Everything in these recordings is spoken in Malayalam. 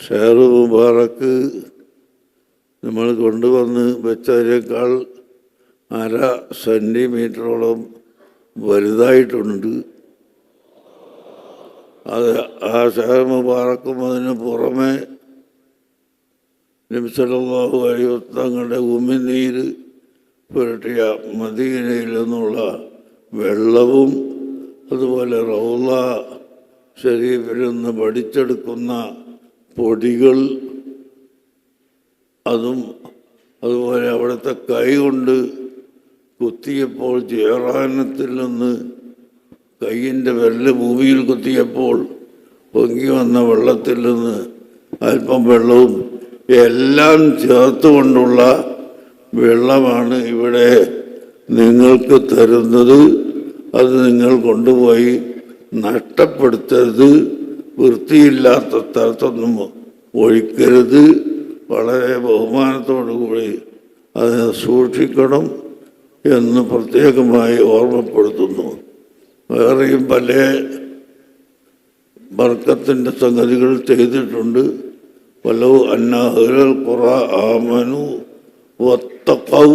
ഷെയർ മുബാറക്ക് നമ്മൾ കൊണ്ടുവന്ന് വെച്ചതിനേക്കാൾ അര സെന്റിമീറ്ററോളം വലുതായിട്ടുണ്ട്. അത് ആ ഷെയർ മുബാറക്കും അതിന് പുറമെ നിമിഷലാഹു അഴിവത്തങ്ങളുടെ ഉമിനീര് പുരട്ടിയ മദീനയിൽ നിന്നുള്ള വെള്ളവും അതുപോലെ റൗല ശരീഫിൽ നിന്ന് പഠിച്ചെടുക്കുന്ന പൊടികൾ അതും അതുപോലെ അവിടുത്തെ കൈകൊണ്ട് കുത്തിയപ്പോൾ ജയറാനത്തിൽ നിന്ന് കൈയിന്റെ വിരൽ ഭൂമിയിൽ കുത്തിയപ്പോൾ പൊങ്ങി വന്ന വെള്ളത്തിൽ നിന്ന് അല്പം വെള്ളവും എല്ലാം ചേർത്തുകൊണ്ടുള്ള വെള്ളമാണ് ഇവിടെ നിങ്ങൾക്ക് തരുന്നത്. അത് നിങ്ങൾ കൊണ്ടുപോയി നഷ്ടപ്പെടുത്തരുത്. വൃത്തിയില്ലാത്ത സ്ഥലത്തൊന്നും ഒഴിക്കരുത്. വളരെ ബഹുമാനത്തോടു കൂടി അതിനെ സൂക്ഷിക്കണം എന്ന് പ്രത്യേകമായി ഓർമ്മപ്പെടുത്തുന്നു. വേറെയും പല ബർക്കത്തിന്റെ സംഗതികൾ ചെയ്തിട്ടുണ്ട്. വലോ അന്നഹുൽ ഖുറ ആമനു വത്തഖൗ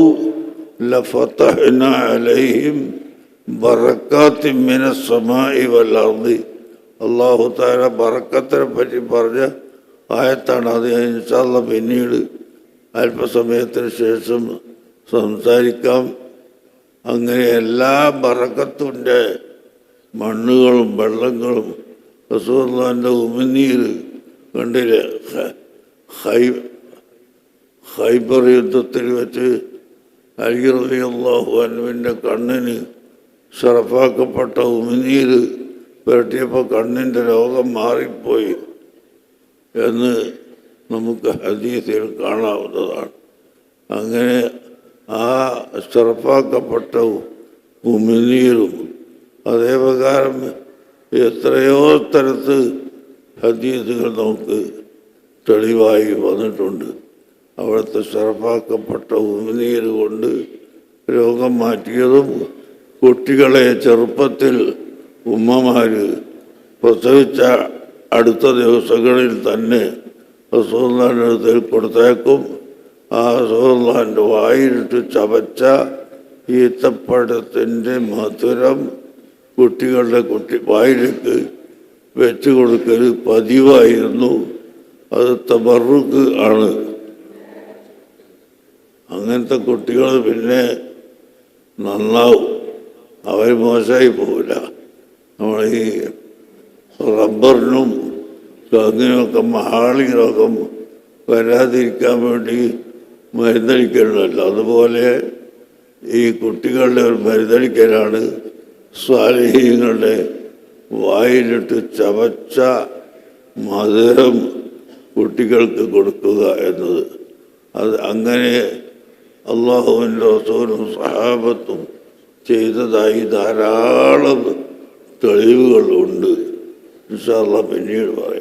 ലഫതഹ്ന അലൈഹിം ബറക്കാത്തി മിനസ് സമാഇ വൽ തആല ബറക്കത്തിനെ പറ്റി പറഞ്ഞ ആയത്താണ്. അത് ഇൻഷാല്ല പിന്നീട് അല്പസമയത്തിന് ശേഷം സംസാരിക്കാം. അങ്ങനെ എല്ലാ ബറക്കത്തിന്റെ മണ്ണുകളും വെള്ളങ്ങളും. റസൂർലാന്റെ ഉമിനീര് കണ്ടില്ലേ? ഹൈ ഹൈബർ യുദ്ധത്തിൽ വെച്ച് അലിറലി അള്ളാഹു അനുവിന്റെ കണ്ണിന് ഷറഫാക്കപ്പെട്ട ഉമിനീര് പുരട്ടിയപ്പോൾ കണ്ണിന്റെ രോഗം മാറിപ്പോയി എന്ന് നമുക്ക് ഹദീസിൽ കാണാവുന്നതാണ്. അങ്ങനെ ആ ചെറുപ്പാക്കപ്പെട്ട ഉമിനീരും അതേ പ്രകാരം എത്രയോ തരത്ത് ഹദീസുകൾ നമുക്ക് തെളിവായി വന്നിട്ടുണ്ട്. അവിടുത്തെ ചെറുപ്പാക്കപ്പെട്ട ഉമിനീര് കൊണ്ട് രോഗം മാറ്റിയതും കുട്ടികളെ ചെറുപ്പത്തിൽ ഉമ്മമാര് പ്രസവിച്ച അടുത്ത ദിവസങ്ങളിൽ തന്നെ റസൂള്ളാന്റെ അടുത്ത് കൊടുത്തേക്കും. ആ റസൂള്ളാന്റെ വായിലിട്ട് ചവച്ച ഈത്തപ്പഴത്തിന്റെ മധുരം കുട്ടികളുടെ കുട്ടി വായിലേക്ക് വെച്ച് കൊടുക്കൽ പതിവായിരുന്നു. അത് തബറുക്ക് ആണ്. അങ്ങനത്തെ കുട്ടികൾ പിന്നെ നന്നാവും. അവർ മോശമായി പോവില്ല നമ്മൾ ഈ റബ്ബറിനും അതിനൊക്കെ മഹാളി രോഗം വരാതിരിക്കാൻ വേണ്ടി മരുന്നടിക്കണമല്ലോ. അതുപോലെ ഈ കുട്ടികളുടെ ഒരു മരുന്നടിക്കലാണ് സ്വാലഹീങ്ങളുടെ വായിലിട്ട് ചവച്ച മധുരം കുട്ടികൾക്ക് കൊടുക്കുക എന്നത്. അത് അങ്ങനെ അള്ളാഹുവിന്റെ റസൂലും സഹാബത്തും ചെയ്തതായി ധാരാളം തെളിവുകളുണ്ട്. ഇൻഷാല്ല പിന്നീട് പറയാം